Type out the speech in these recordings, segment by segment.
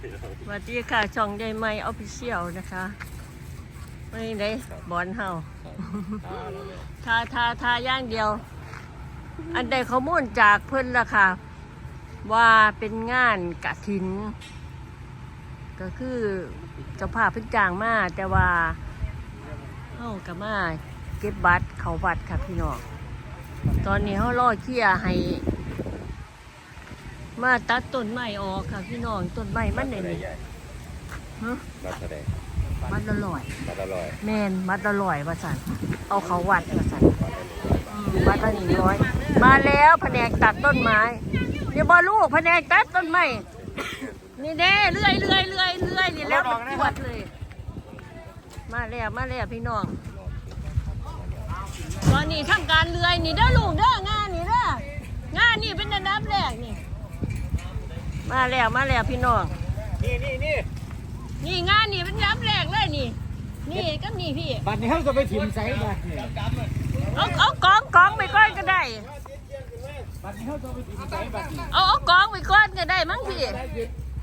สวัสดีค่ะ ช่องใหญ่ไม่ออฟฟิเชียลนะคะไม่ได้บอลเฮาทาทาทาอย่างเดียว อันใดข้อมูลจากเพิ่นละค่ะ ว่าเป็นงานกะถิน ก็คือเจ้าภาพเพิ่นจ้างมาแต่ว่าเฮากับมาเก็บบัตรเขาบัตรค่ะพี่น้องตอนนี้เฮารอเคลียร์ให้ มาตัดต้นไม้ออกค่ะพี่น้องต้นไม้มันเนี่ยนี่ฮะบัตรแสดงมัดละลอย บัตรอร่อยแมนมัดละลอยว่าสันเอาเขาวัดว่าสันอืมมัดละหนึ่งร้อยมาแล้วแผนกตัดต้นไม้เดี๋ยวบอลูกแผนกตัดต้นไม้ นี่เด้เลื่อยเลื่อยเลื่อยเลื่อยนี่แล้วมันปวดเลย มาแล้วมาแล้วพี่น้องตอนนี้ทำการเลื่อยนี่เด้อลูกเด้องานนี่เด้องานนี่เป็นอันดับแรกนี่ มาแล้วมาแล้วพี่น้อง นี่นี่นี่นี่งานนี่เป็นอันดับแรกเลยนี่ นี่ก็นี่พี่ บัตรนี้เขาจะไปถิ่มใส่บัตรเนี่ยเอาเอากองกองไปก้อนก็ได้ บัตรนี้เขาจะไปถิ่มใส่บัตรเนี่ยเอาเอากองไปก้อนก็ได้มั้งพี่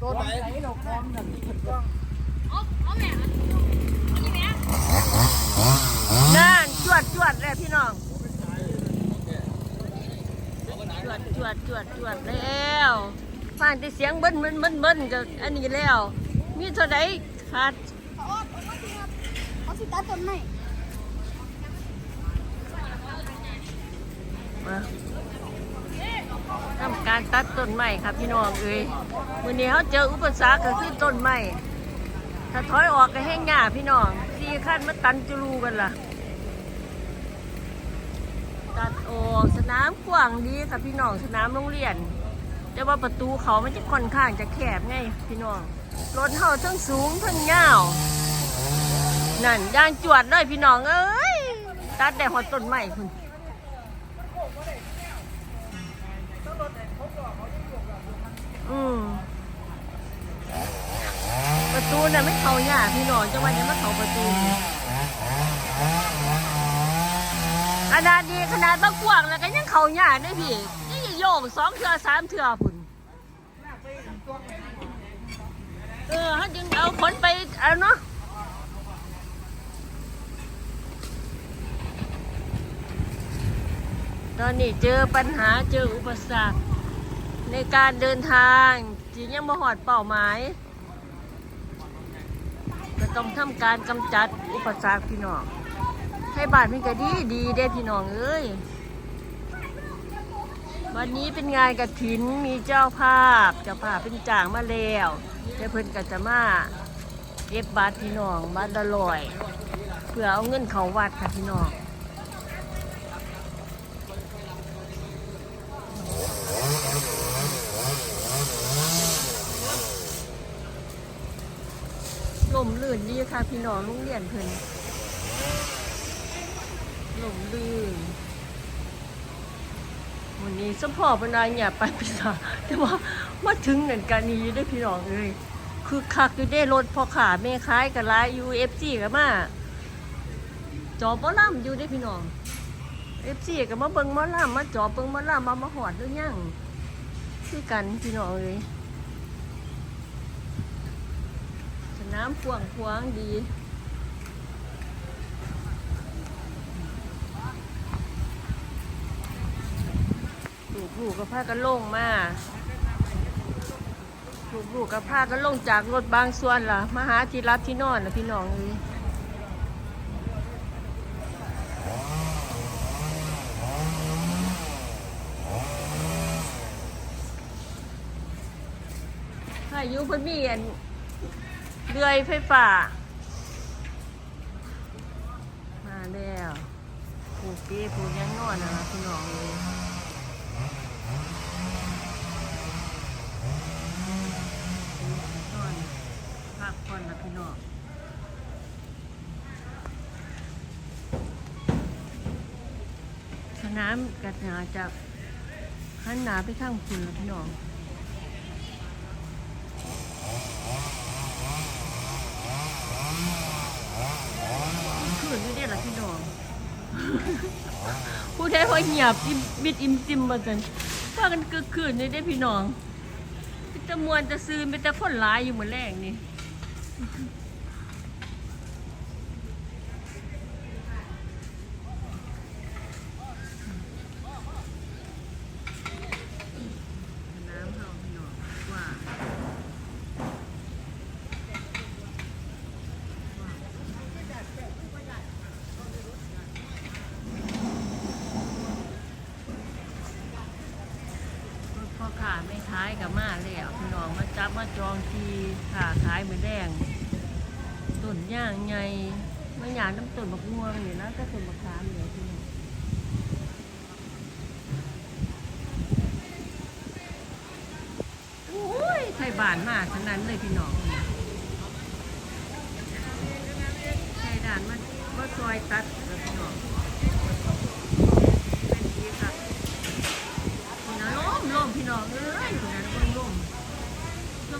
ตัวไหนเราคล้องกันนี่ถูกต้องนั่นจวดจวดเลยพี่น้องจวดจวดจวดจวดแล้ว ฟังแต่เสียงเบิ้ลเบิ้ลเบิ้ลเบิ้ลก็อันนี้แล้ว มีเท่าไดขาดเอาสิครับเอาสิตัดต้นไม้มาทำการตัดต้นไม้ครับพี่น้องเอ้ยมื้อนี้เขาเจออุปสรรคก็คือต้นไม้ถ้าถอยออกก็แห้งหญ้าพี่น้องสี่ขั้นมาตันจุลูกันล่ะ ตัดออกสนามกว้างดีค่ะพี่น้องสนามโรงเรียน แต่ว่าประตูเขามันจะค่อนข้างจะแคบไงพี่น้อง รถเฮาทั้งสูงทั้งยาว นั่นย่างจวดเลยพี่น้องเอ้ย ตัดได้หอดต้นไม้คุณอืมประตูน่ะไม่เขาหยาพี่น้องจังหวะนี้มาเขาประตูขนาดนี้ขนาดตะกวางแล้วก็ยังเขาหยาด้วยพี่นี่โยกสองเถื่อสามเถื่อพุ่น เออเขาจึงเอาคนไปเอาเนาะตอนนี้เจอปัญหาเจออุปสรรค ในการเดินทางจียังมาหอดเป้าหมายก็ต้องทำการกำจัดอุปสรรคพี่น้องให้บานเพิ่นก็ดีดีเด้พี่น้องเอ้ย วันนี้เป็นงานกระถินมีเจ้าภาพเจ้าภาพเป็นจ่างมาแล้วเดี๋ยวเพิ่นก็จะมาเก็บบัตรพี่น้องบัตรละลอยเพื่อเอาเงินเขาวัดค่ะพี่น้องลมลื่นดีค่ะพี่น้องโรงเรียนเพิ่นลงลืมวัน นี้สมพอปนายเนี่ยไปพิษาแต่ว่ามาถึงเหมือนกันนี้ได้อพี่น้องเลยคือคักอยู่ได้รถพอขาแม่ค้ายกับไลายยูเอฟซีกับมาจอบมอล่ำอยู่ได้อพี่น้องเอฟซีกับมาเบิงหมอล่ำมาจอบเบิงหมอล่ำมามาหอดด้วยยังคือกันพี่น้องเลยสนามกว้างขวางดี ลูกลูกกับผ้ากันลงมาลูกลูกกับผ้ากันลงจากรถบางส่วนล่ะมาหาที่รับที่นอนล่ะพี่น้องเอ้ยถ้ายู่เพิ่นมีอันเรือยไฟฟ้ามาแล้ว ผูกปีผูกยังนอนนะพี่น้องเอ้ย นอนพั กผ่อนนะพี่น้องสนามกัดหนาจากหันหนาไปข้างคุณนะพี่น้องขึ้นไม่ได้ละพี่น้องผู้ใดพอเหียบอิมบิดอิมจิมมาจันว่ากันเกิดขึ้นได้ได้พี่น้องจะมวนจะซื้อเป็นแต่คนร้ายอยู่เหมือนแรกนี่ น้ำเฮาพี่น้องว่า พ่อขาไม่ขายกับมาแล้วพี่น้องมา จับมาจองทีขาขายมือแดงต้นย่างไงไม่อยากน้ำต้นบักม่วงอยู่นะก็ต้นบักขามอยู่พี่น้องโอ้ยไทยบานมากทั้งนั้นเลยพี่น้องไทยด่านมามาซอยตัดแล้วพี่น้องเป็นดีค่ะคุณนะล่มล่มพี่น้องเอ้ยคุณนะล่มล่ม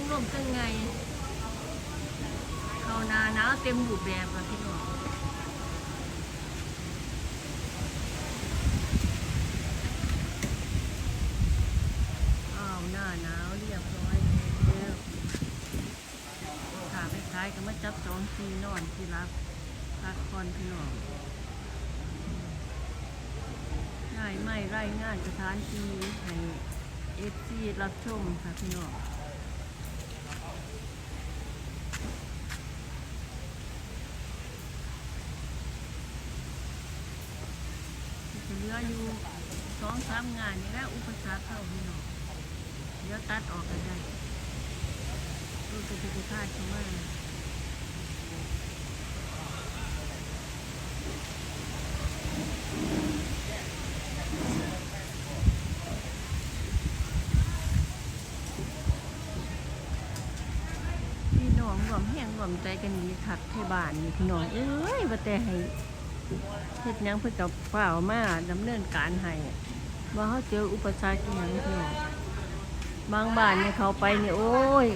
ล่มล่มจังไงเขานาหนาวเต็มรูปแบบอะพี่น้องอ้าวหน้าหนาวเรียบร้อยแล้วขาไปขายก็มาจับจองที่นอนที่รักพักผ่อนพี่น้องง่ายไม่ไร่งานสถานที่ให้เอฟซีรับชมค่ะพี่น้องจะเห ลืออยู่สองสามงานนี่แหละอุปสรรคเข้าพี่น้องเดี๋ยวตัดออกกันได้รู้สึกจะพลาดเขาว่าพี่น้องรวมแห้งรวมใจกันดีคักไทยบ้านนี่พี่น้องเอ้ยว่าแต่ให้ เฮ็ดหยังเพื่อกับเปล่ามาดำเนินการให้ว่าเขาเจออุปสรรคอหยังพี่น้องบางบ้านเนี่ยเขาไปเนี่ยโอ้ย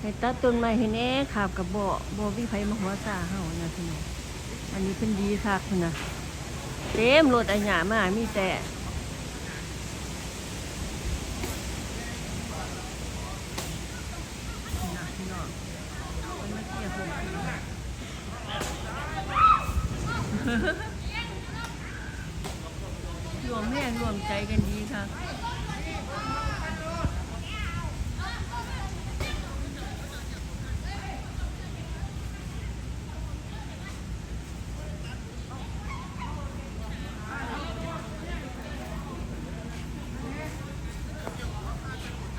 ให้ตัดต้นไม้ให้แหน่ขาบกับบ่บ่วิไผมาหัวซาเฮานะพี่น้องอันนี้เป็นดีคักพุ่นนะเต็มรถอันหยามามีแต่ นะพี่น้องเอามาเกี่ยวผมพี่น้องรวมแม่รวมใจกันดีค่ะ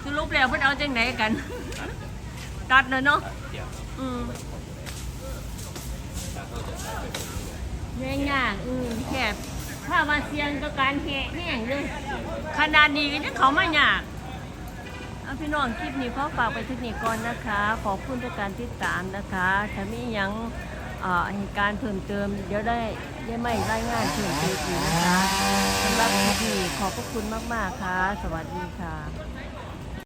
ส รุปแล้วเพิ่นเอาจังไหนกัน ตัดเลยเนาะอืมแย่งยากอืมแคบถ้ามาเสียงก็การแหะแห้งเลยขนาดนี้ก็ยังเขาไม่ยากเอาพี่น้องคลิปนี้ขอฝากไปที่นี่ก่อนนะคะ ขอบคุณทุกการติดตามนะคะ ถ้ามียังเอ่อเหตุการณ์เพิ่มเติม เดี๋ยวได้ได้ไม่รายงานเพิ่มเติมอีกนะคะสำหรับคลิปนี้ขอบพระคุณมาก ๆ ค่ะ สวัสดีค่ะ